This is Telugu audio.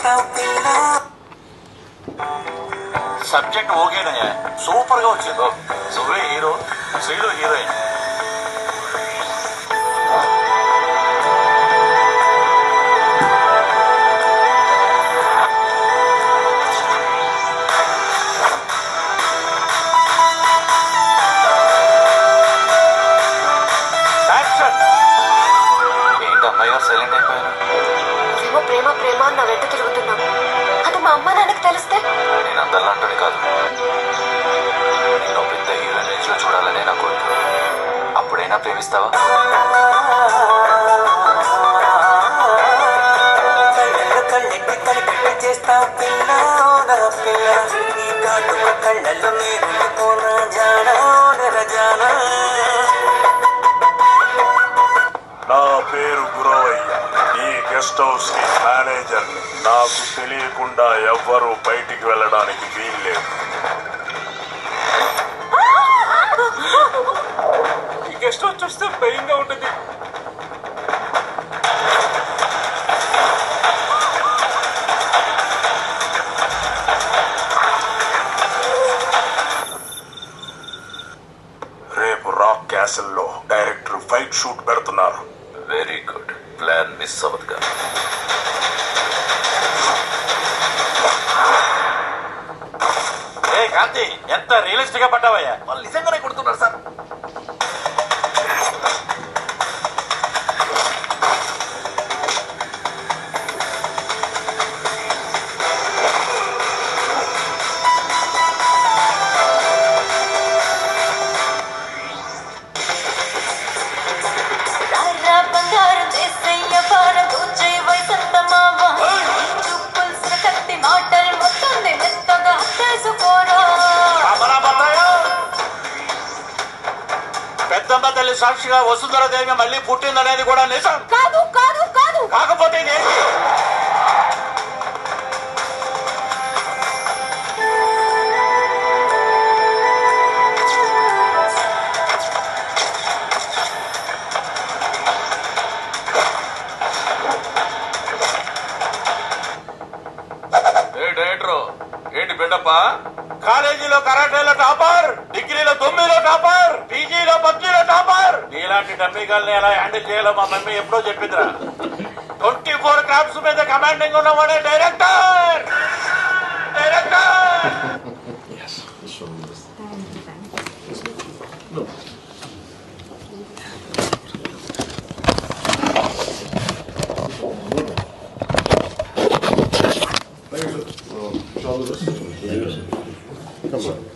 చేస్తావు పిల్ల సబ్జెక్ట్ ఓకేనయ్యా సూపర్ గా వచ్చింది నువ్వే హీరో శ్రీలు హీరోయిన్ యాక్షన్ ఏంటి అమ్మాయి గారు సైలెంట్ అయిపోయారు ఏమో ప్రేమ ప్రేమ అని నా వెంట తిరుగుతున్నాం. అది మా అమ్మ నాన్నకి తెలిస్తే? నేను అందరిలాంటిని కాదు. నేను పెద్ద హీరోయిన్ రేంజ్లో చూడాలనే నా కోరిక. అప్పుడైనా ప్రేమిస్తావా? చేస్తావు పిల్ల నా పిల్ల నీ కాటుక కళ్ళల్లో మేలుకోన జానా ఓ నెల జానా నా పేరు ఈ గెస్ట్ హౌస్కి మేనేజర్ నాకు తెలియకుండా ఎవ్వరూ బయటికి వెళ్ళడానికి వీల్లేదు. ఈ గెస్ట్ హౌస్ చూస్తే భయంగా ఉంటుంది. రేపు రాక్ క్యాసిల్లో డైరెక్టర్ ఫైట్ షూట్ పెడుతున్నారు. మిస్ అవ్వదుగా ఏ కాంతి ఎంత రియలిస్టిక్గా పడ్డావయ్యా? తల్లి సాక్షిగా వసుంధర దేవి మళ్ళీ పుట్టిందనేది కూడా నిజం. కాదు కాదు కాదు. కాకపోతే డైరెక్టర్ ఏంటి బిడ్డప్ప? కాలేజీలో కరాటేలో టాపర్. డమ్మిగాల్ని ఎలా హ్యాండిల్ చేయాలో మా మమ్మీ ఎప్పుడో చెప్పిందిరా. ట్వంటీ ఫోర్ క్రాప్స్ మీద కమాండింగ్ ఉన్నవాడే డైరెక్టర్! Director Come on.